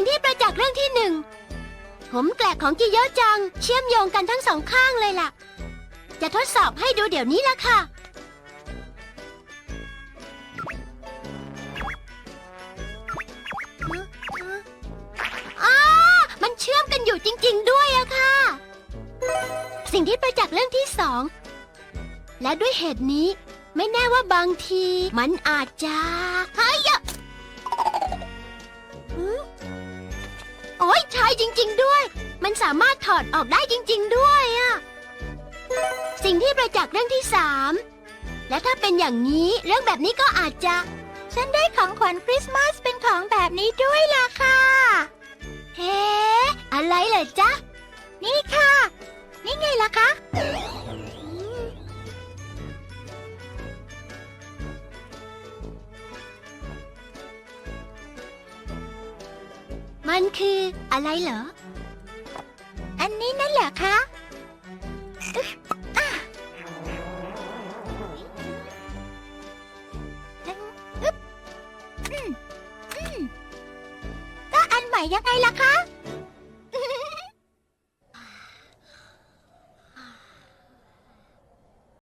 สิ่งที่ประจักษ์เรื่องที่หนึ่งผมแกลกของกิโยจัง เชื่อมโยงกันทั้งสองข้างเลยล่ะ จะทดสอบให้ดูเดี๋ยวนี้ละค่ะ อ้ามันเชื่อมกันอยู่จริง ๆ ด้วยอะค่ะ สิ่งที่ประจักษ์เรื่องที่สอง และด้วยเหตุนี้ ไม่แน่ว่าบางที มันอาจจะเฮ้ย ใช่จริง ๆ ด้วย มันสามารถถอดออกได้จริง ๆ ด้วยอะสิ่งที่ประจักษ์เรื่องที่สามและถ้าเป็นอย่างนี้เรื่องแบบนี้ก็อาจจะ ฉันได้ของขวัญคริสต์มาสเป็นของแบบนี้ด้วยล่ะค่ะ เฮ้ อะไรเหรอจ๊ะ มันคืออะไรเหรอ อันนี้นั่นแหละคะอึ๊บอะอึ๊บอืมอืมก็อันใหม่ยังไงล่ะคะ